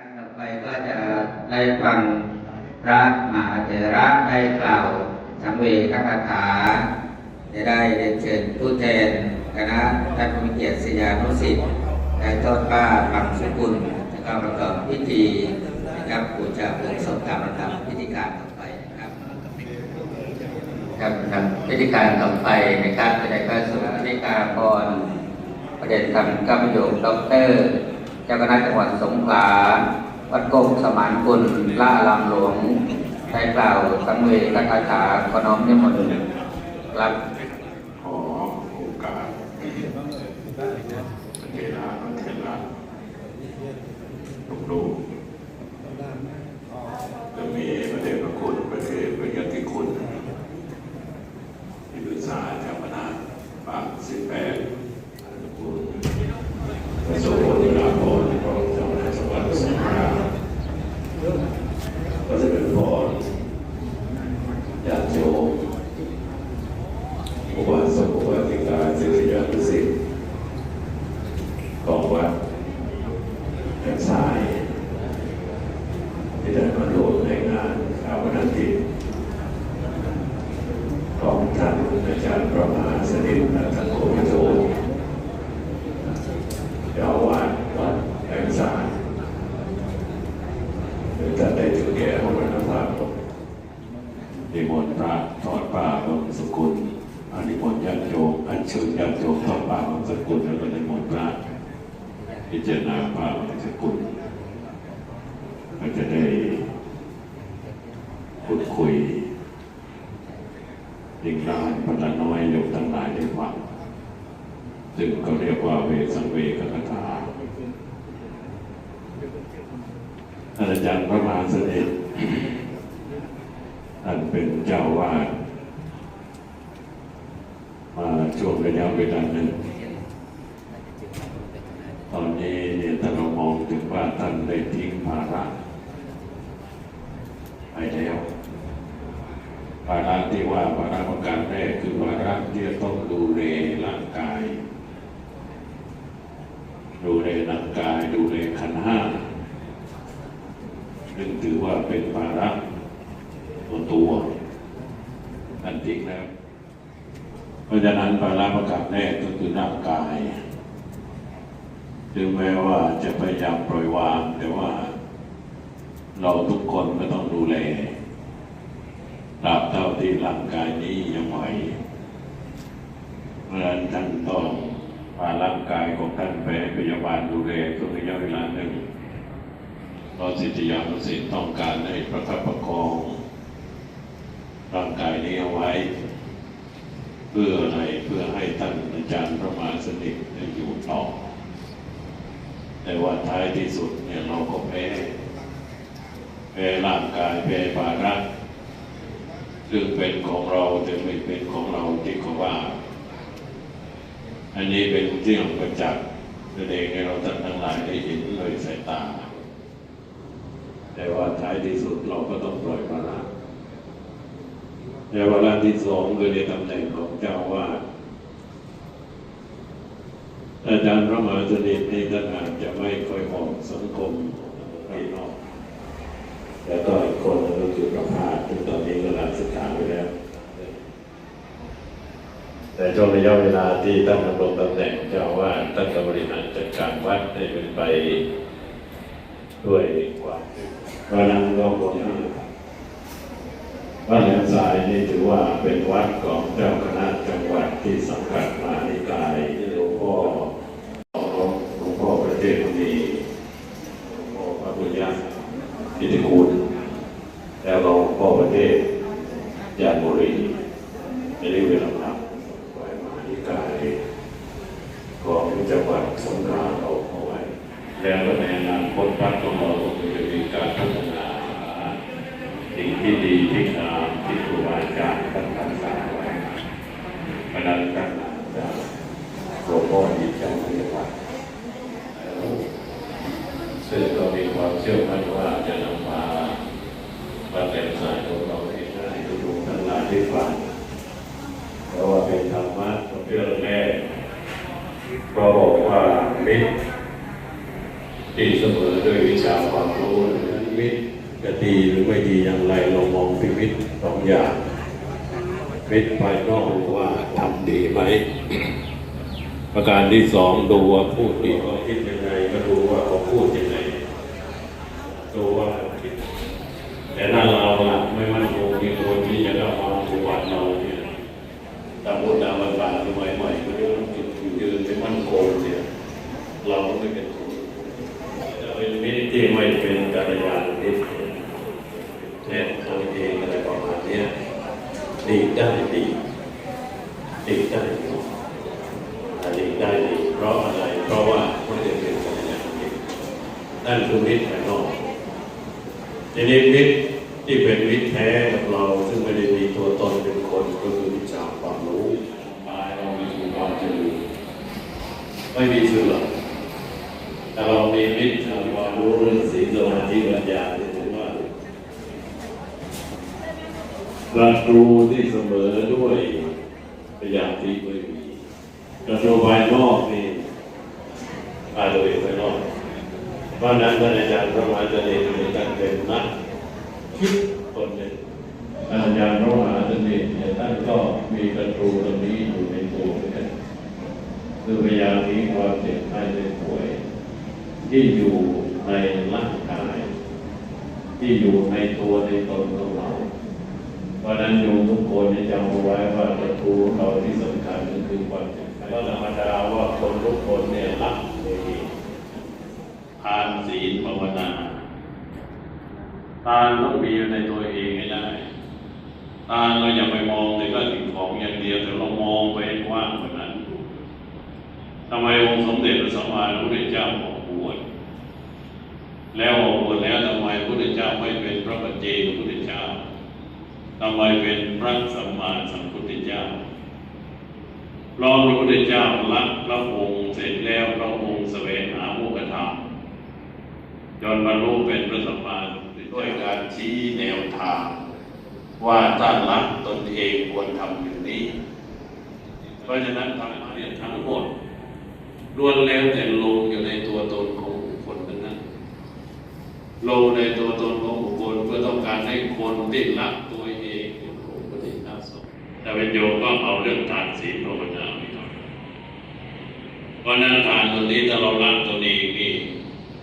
การต่อไปก็จะได้ฟังพระมหาเถระได้กล่าวสังเวชคาถาจะได้เรียนเชิญผู้แทนคณะท่านผู้มีเกียรติศิยานุศิษย์ได้ทอดผ้าบังสุกุลแล้วก็ประกอบพิธีนะครับบูชาเพลิงศพตามลำดับพิธีการต่อไปนะครับครับทำพิธีการต่อไปนะครับจะได้เข้าสู่พิธีการพรประเด็นธรรมกัมโยมด็อกเตอร์ เจ้าคณะจังหวัดสงขลา วัดโกงสมานกุลล่าลำหลวงได้กล่าวสังเวชคาถาขอน้อมนิมนต์รับ ขอโอกาสเวลาเวลาลูกๆจะมีประเด็นพระคุณประเทศประยติคุณที่ปรึกษาเจ้าคณะปากสิบแปดคุณพระสงฆ์นิราพรพระเจ้าคณะจังหวัดสงขลาก็จะเป็นพรญาติโยม อุบาสกอุบาสิกาศิษยานุศิษย์ของวัดแห่งสายที่ได้มาร่วมในงานชาวนาทิตของท่านอาจารย์ประมาสนิทและท่านโควิโตเจ้าอาวาดวัดแห่งสายหรือท่านได้ถือแก่ของพระนภาพ นิมนต์พระทอดป่าบางสกุลอา นิมนต์ญาติโยมอัญเชิญญาติโยมทอดป่าบางสกุลแล้วก็นิมนต์พระพิจารณาป่าบางสกุลก็จะได้พูดคุยดิ่งร้านพนันน้อยโยมทั้งหลายได้ฟังซึ่งก็เรียกว่าเวสังเวกคาถาอาจารย์พระมหาเสด็จท่านเป็นเจ้าวาดมา ช่วงระยะเวลาหนึ่งตอนนี้เนี่ยถ้าเรามองถึงว่าท่านได้ทิ้งภาระไปแล้วภาระที่ว่าภาระประการแรกคือภาระที่จะต้องดูแลร่างกาย ดูแลร่างกายดูแลขันห้าซึ่งถือว่าเป็นภาระ ตัวตัวนั่นจริงแล้ว เพราะฉะนั้น ภาระประการแรกก็คือร่างกายถึงแม้ว่าจะพยายามปล่อยวาง แต่ว่า เราทุกคนก็ต้องดูแลตราบเท่าที่ร่างกายนี้ยังไหวเพราะฉะนั้นท่านต้องพาร่างกายของท่านไปให้พยาบาลดูแลช่วงระยะเวลาหนึ่งเราสิทธิยานุสิทธิ์ต้องการให้ประคับประคอง ร่างกายนี้เอาไว้ พื่ออะไรเพื่อให้ท่านอาจารย์พระมหาสนิทได้อยู่ต่อ แต่ว่าท้ายที่สุดเนี่ยเราก็แพ้แพ้ร่างกายแพ้ภาระซึ่งเป็นของเราแต่ไม่เป็นของเราที่เขาว่า อันนี้เป็นเรื่องประจักษ์แสดงให้เราท่านทั้งหลายได้เห็นเลยสายตา แต่ว่าท้ายที่สุดเราก็ต้องปล่อยภาระ ในวาระที่สองคือในตำแหน่งของเจ้าวาดอาจารย์พระมหาสนิทในท่านอาจจะไม่ค่อยหมาะสังคมภายนอกแต่ก็อีกคนก็คือประภาสที่งตอนนี้ก็ลาศึกษาไปแล้ว แต่ช่วงระยะเวลาที่ท่านดำรงตำแหน่งเจ้าอาวาดท่านก็บริหารจัดการวัดให้เป็นไปด้วยความเพราะนั้นก็ควรที่ วัดแหลมสายนี่ถือว่าเป็นวัดของเจ้าคณะจังหวัดที่สำคัญมานิกายหลวงพ่อหลวงพ่อประเทศบุรีหลวงพ่อพระพุทธยาอิทธิคุณแล้วก็หลวงพ่อประเทศยานบุรีไม่ได้เวลานับไว้มหานิกายของจังหวัดสงขลาเอาเอาไว้ แล้วก็ในอนาคตวัดของเราก็จะมีการพัฒนา สิ่งที่ดีที่งามที่ครูบาอาจารย์ท่านรักษาไว้เพราะนั้นท่านจะหลวงพ่อดีใจที่ว่าซึ่งก็มีความเชื่อมั่นว่าจะนำมามาแต่งสายของเราให้ได้ทุกๆทั้งหลายได้ฟังเพราะว่าเป็นธรรมะเรื่องแรกก็บอกว่ามิตร ที่เสมอด้วยวิชาความรู้นิมิตจะดีหรือไม่ดีอย่างไรเรามองพิมิตสองอย่าง มิตภายนอกว่าทำดีไหม ประการที่สองดูว่าพูดดีเขาคิดยังไงก็ดูว่าเขาพูดยังไงดูว่าเขาคิดแต่ถ้าเราหลักไม่มั่นคงมีคนที่จะเข้ามาปฏิวัติเราเนี่ยตามบทตามภาษาสมัยใหม่ก็เรียกว่าจุดยืนไม่มั่นคงเนี่ยเราก็ไม่เป็นคนจะเป็นมิตรที่ไม่เป็นกัลยาณมิตรเนี่ยตัวเองอะไรประมาณเนี้ยดี ได้ดีดีได้ดีดีได้ดีเพราะอะไร เพราะว่าไม่ได้เป็นกัลยาณมิตรนั่นคือมิตรภายนอกทีนี้มิตรที่เป็นมิตรแท้กับเรา ซึ่งไม่ได้มีตัวตนเป็นคนก็คือวิชาความรู้หมายเรามีความเจริญไม่มีเสื่อมแต่เรามีมิตรทางความรู้เรื่องศีลสมาธิปัญญาที่ถือว่า ประตูที่เสมอด้วยพยานที่ไม่มีประตูภายนอกนี่ภายโดยภายนอกเพราะนั้นท่านอาจารย์พระมหาเจริญมีการเป็นนักคิดคนหนึ่งอาจารย์พระมหาเจริญเนี่ยท่านก็มีประตูตรงนี้อยู่ในตัวเหมือนกันคือพยายามมีความเจ็บไข้ได้ป่วย ที่อยู่ในร่างกาย ที่อยู่ในตัวในตนของ ราเพราะนั้นโยมทุกคนเนี่ยจำเอาไว้ว่าประตูเราที่สำคัญก็คือความเจ็บไข้ก็ธรรมดาว่าคนทุกคนเนี่ยรักเองทานศีลภาวนาทานต้องมีอยู่ในตัวเองให้ได้ทานเราอย่าไปมองในก็สิ่งของอย่างเดียวแต่เรามองไปกว้างกว่านั้นทำไมองค์สมเด็จพระสัมมาสัมพุทธเจ้าออกบวชแล้วออกบวชแล้วทำไมพระพุทธเจ้าไม่เป็นพระปัจเจกพระพุทธเจ้า ทำไมเป็นพระสัมมาสัมพุทธเจ้ารอพระพุทธเจ้าละพระองค์เสร็จแล้วพระองค์แสวงหาโมกขธรรมจนบรรลุเป็นพระสัมมาสัมพุทธเจ้าด้วยการชี้แนวทาง ว่าถ้ารักตนเองควรทำอย่างนี้ เพราะฉะนั้นธรรมะเนี่ยทั้งหมดล้วนแล้วแต่ลงอยู่ในตัวตนของบุคคลนั้นลงในตัวตนของบุคคลเพื่อต้องการให้คนได้รักตัวเองเป็นผู้ปฏิบัติสงฆ์ แต่เป็นโยมก็เอาเรื่องทานศีลภาวนาไปก่อนเพราะนั้นทานตัวนี้ถ้าเรารักตัวเองนี่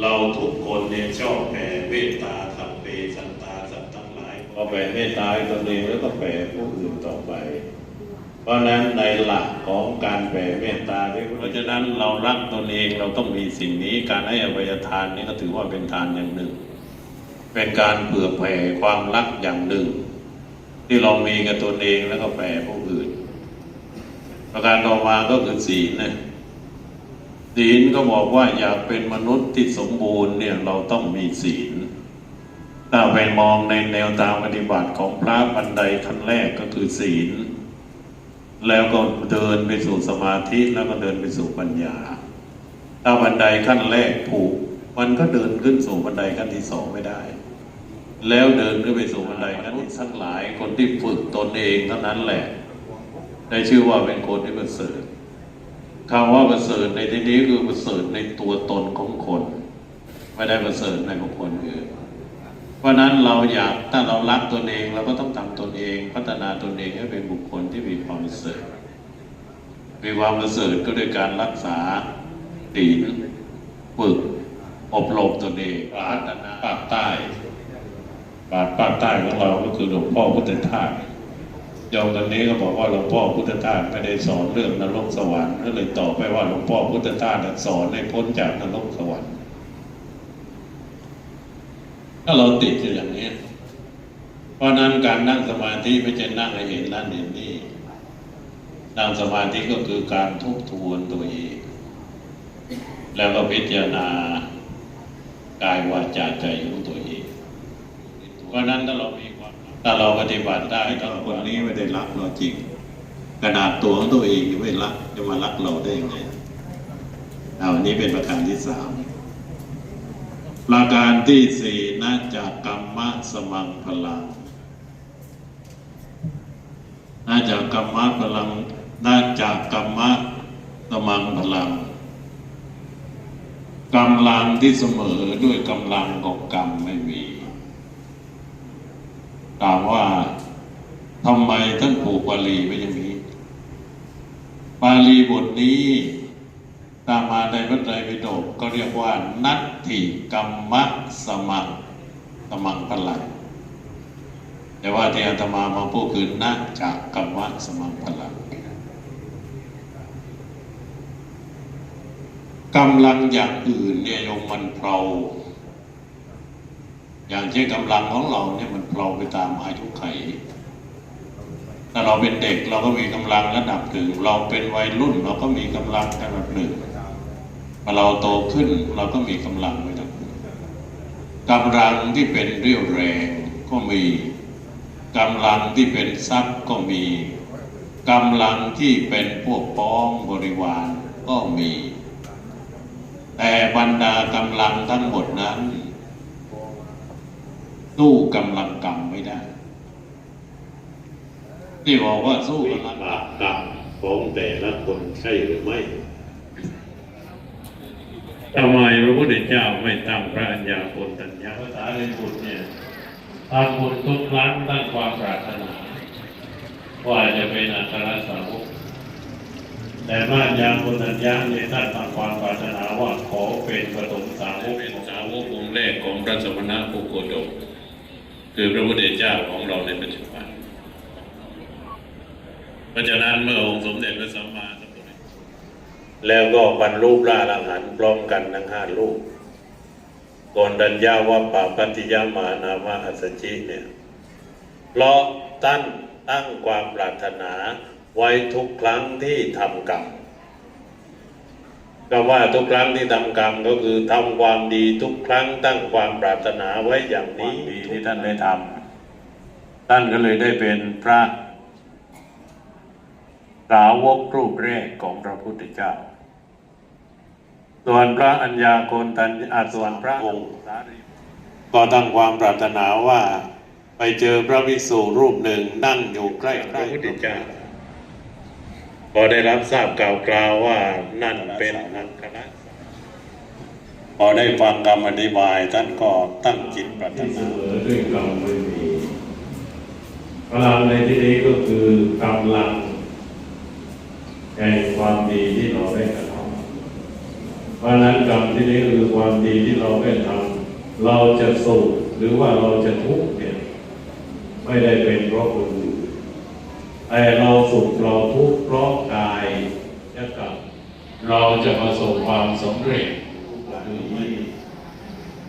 เราทุกคนเนี่ยชอบแผ่เมตตาสัพเพสันตาสัตว์ทั้งหลายพอแผ่เมตตาตัวเองแล้วก็แผ่ผู้อื่นต่อไป เพราะนั้นในหลักของการแผ่เมตตาเพราะฉะนั้นเรารักตนเองเราต้องมีสิ่งนี้การให้อภัยทานนี่ก็ถือว่าเป็นทานอย่างหนึ่ง เป็นการเผื่อแผ่ความรักอย่างหนึ่ง ที่เรามีกับตนเองแล้วก็แผ่ผู้อื่น ประการต่อมาก็คือศีลนะศีลก็บอกว่าอยากเป็นมนุษย์ที่สมบูรณ์เนี่ยเราต้องมีศีลถ้าไปมองในแนวทางปฏิบัติของพระบันไดขั้นแรกก็คือศีล แล้วก็เดินไปสู่สมาธิแล้วก็เดินไปสู่ปัญญา ถ้าบันไดขั้นแรกผูก มันก็เดินขึ้นสู่บันไดขั้นที่สองไม่ได้ แล้วเดินขึ้นไปสู่บันไดขั้นที่สักหลายคนที่ฝึกตนเองเท่านั้นแหละ ได้ชื่อว่าเป็นคนที่ประเสริฐคำว่าประเสริฐในที่นี้คือประเสริฐในตัวตนของคน ไม่ได้ประเสริฐในบุคคลอื่นเพราะฉะนั้นเราอยากถ้าเรารักตนเองเราก็ต้องทำตนเอง พัฒนาตนเองให้เป็นบุคคลที่มีความประเสริฐมีความประเสริฐก็ด้วยการรักษาศีลฝึกอบรมตนเองพัฒนาภาคใต้ ภาคภาคใต้ของเราก็คือหลวงพ่อพุทธทาสโยมคนนี้ก็บอกว่าหลวงพ่อพุทธทาสไม่ได้สอนเรื่องนรกสวรรค์ก็เลยตอบไปว่าหลวงพ่อพุทธทาสสอนให้พ้นจากนรกสวรรค์ ถ้าเราติดอยู่อย่างนี้ เพราะนั้นการนั่งสมาธิไม่ใช่นั่งให้เห็นนั่นเห็นนี่นั่งสมาธิก็คือการทบทวนตัวเอง แล้วก็พิจารณากายวาจาใจของตัวเอง ราะนั้นถ้าเรามีความถ้าเราปฏิบัติได้ก็คนนี้ไม่ได้รักเราจริงขนาดตัวของตัวเองยังไม่รักจะมารักเราได้ยังไงเอาอันนี้เป็นประการที่สามประการที่สี่น่าจากกรรมะสมังพลังน่าจากกรรมะพลังน่าจากกรรมะสมังพลังกำลังที่เสมอด้วยกำลังของกรรมไม่มี ถามว่าทำไมท่านผูกบาลีไว้อย่างนี้บาลีบทนี้ตามมาในพระไตรปิฎกก็เรียกว่า นัตถิกรรมะสมังสมังพลังแต่ว่าที่อาตมามาพูดคือนักจากกรรมะสมังพลังกำลังอย่างอื่นเนี่ยโยมมันเพลา อย่างเช่นกำลังของเราเนี่ยมันเพลาไปตามอายุไข ถ้าเราเป็นเด็กเราก็มีกำลังระดับหนึ่ง เราเป็นวัยรุ่น เราก็มีกำลังระดับหนึ่งพอเราโตขึ้นเราก็มีกำลังระดับหนึ่งกำลังที่เป็นเรี่ยวแรงก็มีกำลังที่เป็นทรัพย์ก็มีกำลังที่เป็นพวกพ้องบริวารก็มี แต่บรรดากำลังทั้งหมดนั้น สู้กำลังกรรมไม่ได้ ที่บอกว่าสู้วิกำลังบากกรรมของแต่ละคนใช่หรือไม่ทำไมพระพุทธเจ้าไม่ตั้งพระอัญญาโกณตัญญาภาษาในบุตรเนี่ยทำบุญทุกครั้งตั้งความปรารถนาว่าจะเป็นอัครสาวกแต่พระอัญญาโกณตัญญาเนี่ยท่านตั้งความปรารถนาว่าขอเป็นปฐมสาวกเป็นสาวกองค์แรกของพระสมณะโคโคดม คือพระพุทธเจ้าของเราในปัจจุบัน เพราะฉะนั้นเมื่อองค์สมเด็จพระสัมมาสัมพุทธแล้วก็บรรลุพระอรหันต์พร้อมกันทั้งห้าลูกก่อนดัญญาว่าปาปัติยามานามะอัสสชิเนี่ยเพราะตั้นตั้งความปรารถนาไว้ทุกครั้งที่ทำกรรม ก็ว่าทุกครั้งที่ทำกรรมก็คือทำความดีทุกครั้งตั้งความปรารถนาไว้อย่างนี้ดีที่ท่านได้ทำท่านก็เลยได้เป็นพระสาวกรูปแรกของพระพุทธเจ้า ส่วนพระอัญญาโกณตัญอาส่วนพระองค์สารีก็ตั้งความปรารถนาว่าไปเจอพระวิสูรูปหนึ่งนั่งอยู่ใกล้พระพุทธเจ้า พอได้รับทราบกล่าวกล่าวว่านั่นเป็นอัครพอได้ฟังคำอธิบายท่านก็ตั้งจิตปรารถนาด้วยกรรมไม่มีพลังในที่นี้ก็คือกำลังแห่งความดีที่เราได้กระทำเพราะนั้นกรรมที่นี้คือความดีที่เราได้ทำเราจะสุขหรือว่าเราจะทุกข์เนี่ยไม่ได้เป็นเพราะคนอื่น แต่เราสุขเราทุกข์เพราะกายและกรรมเราจะประสบความสำเร็จนี้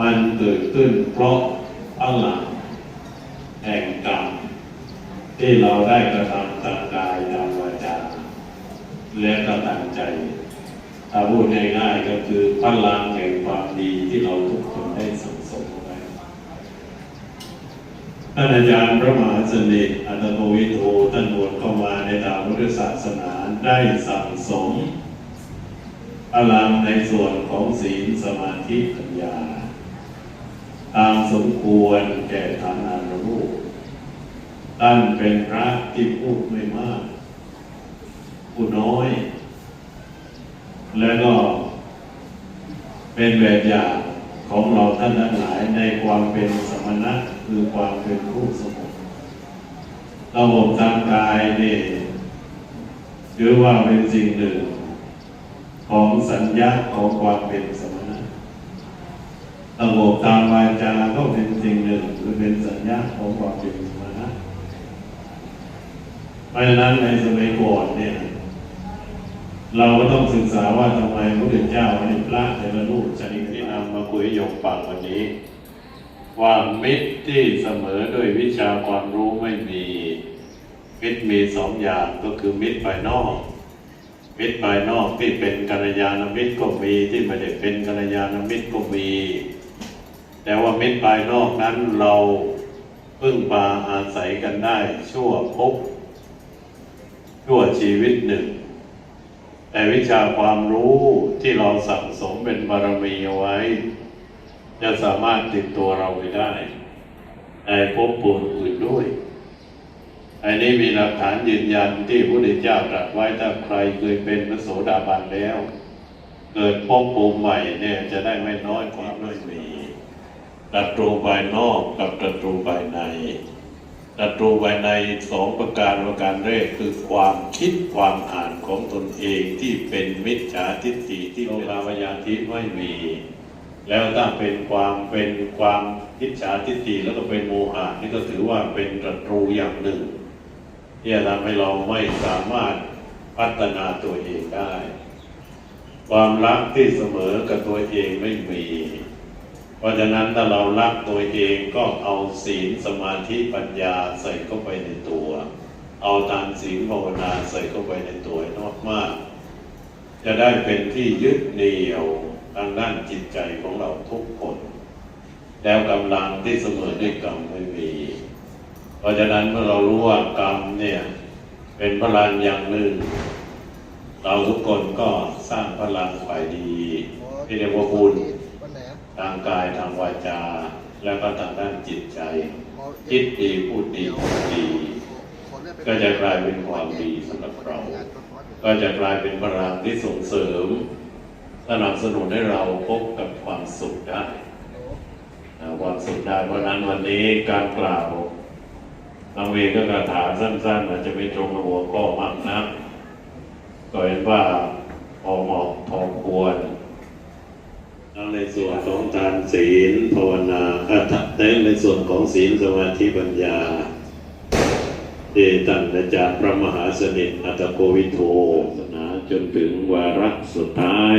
มันเกิดขึ้นเพราะพลังแห่งกรรมที่เราได้กระทำทางกายทางวาจาและก็ตั้งใจถ้าพูดง่ายๆก็คือพลังแห่งความดีที่เราทุกคนได้สั่งสมไว้ ท่านอาจารย์พระมหาสนิทอัตโนวิโทท่านบวชเข้ามาในทางพุทธศาสนาได้สั่งสมพลังในส่วนของศีลสมาธิปัญญา ตามสมควรแก่ฐานานุรูปท่านเป็นพระที่พูดไม่มากผู้น้อย แล้วก็เป็นแบบอย่างของเราท่านทั้งหลายในความเป็นสมณะ คือความเป็นผู้สงบระบบทางกายนี่ถือว่าเป็นสิ่งหนึ่ง ของสัญญาของความเป็นสมณะระบบทางวาจาก็เป็นสิ่งหนึ่งหรือเป็นสัญญาของความเป็นสมณะเพราะฉะนั้นในสมัยก่อนเนี่ยเราก็ต้องศึกษาว่าทำไมพระพุทธเจ้าให้พระแต่ละรูปชนิดที่นำมาคุยโยมฟังวันนี้ ว่ามิตรที่เสมอด้วยวิชาความรู้ไม่มี มิตรมีสองอย่างก็คือมิตรภายนอก มิตรภายนอกที่เป็นกัลยาณมิตรก็มีที่ไม่ได้เป็นกัลยาณมิตรก็มี แต่ว่ามิตรภายนอกนั้นเราพึ่งพาอาศัยกันได้ชั่วภพชั่วชีวิตหนึ่ง แต่วิชาความรู้ที่เราสั่งสมเป็นบารมีเอาไว้ จะสามารถติดตัวเราไปได้ในภพภูมิอื่นด้วย อันนี้มีหลักฐานยืนยันที่พระพุทธเจ้าตรัสไว้ถ้าใครเคยเป็นพระโสดาบันแล้ว เกิดภพภูมิใหม่เนี่ยจะได้ไม่น้อยกว่าไม่มีศัตรูภายนอกกับศัตรูภายในศัตรูภายในสองประการประการแรกคือความคิดความอ่านของตนเองที่เป็นมิจฉาทิฏฐิที่โลกาวิญาทิไม่มี แล้วถ้าเป็นความเป็นความมิจฉาทิฏฐิแล้วก็เป็นโมหะนี่ก็ถือว่าเป็นศัตรูอย่างหนึ่ง ที่จะทำให้เราไม่สามารถพัฒนาตัวเองได้ ความรักที่เสมอกับตัวเองไม่มี เพราะฉะนั้นถ้าเรารักตัวเองก็เอาศีลสมาธิปัญญาใส่เข้าไปในตัว เอาทานศีลภาวนาใส่เข้าไปในตัวให้มาก จะได้เป็นที่ยึดเหนี่ยว ทางด้านจิตใจของเราทุกคน แล้วกำลังที่เสมอด้วยกรรมไม่มี เพราะฉะนั้นเมื่อเรารู้ว่ากรรมเนี่ย เป็นพลังอย่างหนึ่ง เราทุกคนก็สร้างพลังฝ่ายดีที่เรียกว่าบุญทางกายทางวาจา แล้วก็ทางด้านจิตใจ คิดดีพูดดีทำดีก็จะกลายเป็นความดีสำหรับเรา ก็จะกลายเป็นพลังที่ส่งเสริม สนับสนุนให้เราพบกับความสุขได้ความสุขได้ เพราะนั้นวันนี้การกล่าวทางเวก็กระถาสั้นๆอาจจะไม่ตรงกับหัวข้อมากนักก็เห็นว่าพอเหมาะพอควรทั้งในส่วนของทานศีลภาวนาอ่อทั้งในส่วนของศีลสมาธิปัญญาที่ท่านอาจารย์พระมหาสนิทอัตโกวิโทสนาจนถึงวาระสุดท้าย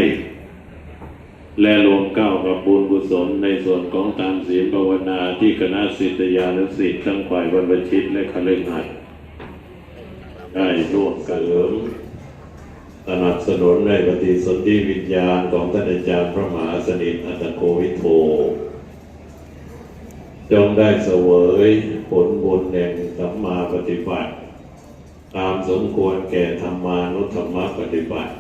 และรวมเก้ากับบุญกุศลในส่วนของทานศีลภาวนาที่คณะศิษยานุศิษย์ทั้งฝ่ายบรรพชิตและคฤหัสถ์ได้ร่วมกันเสริมสนับสนุนในปฏิสนธิวิญญาณของท่านอาจารย์พระมหาสนิทอัตโกวิโท จงได้เสวยผลบุญแห่งสัมมาปฏิบัติ ตามสมควรแก่ธรรมานุธรรมปฏิบัติ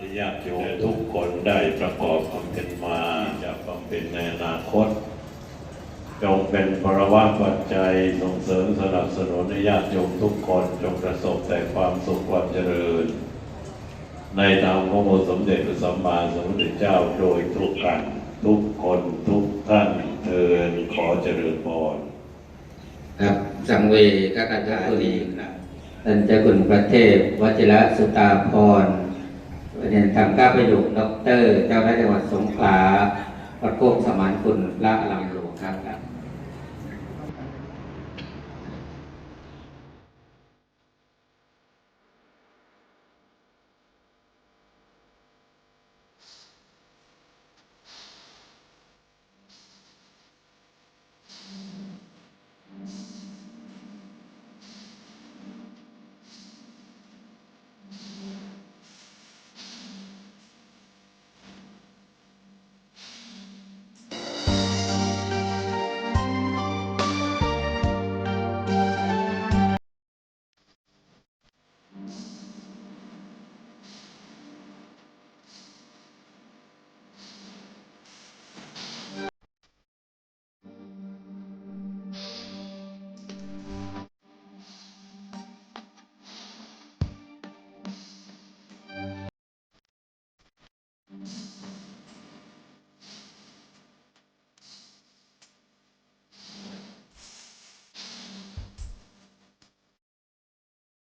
ที่ญาติโยมทุกคนได้ประกอบบำเพ็ญมาจะบำเพ็ญในอนาคต จงเป็นภรวะปัจจัยส่งเสริมสนับสนุนให้ญาติโยมทุกคนจงประสบแต่ความสุขความเจริญ ในธรรมขององค์สมเด็จพระสัมมาสัมพุทธเจ้าโดยทุกกันทุกคนทุกท่านเทินขอเจริญพรครับสังเวกกัจจตุลีครับท่านเจ้าคุณประเทศวชิระสุตาพร ประเด็นทามก้าประโยคดกเตอรเจ้าหน้าที่จังหวัดสงขลาประโคมสมานคุณละลำหลวงครับ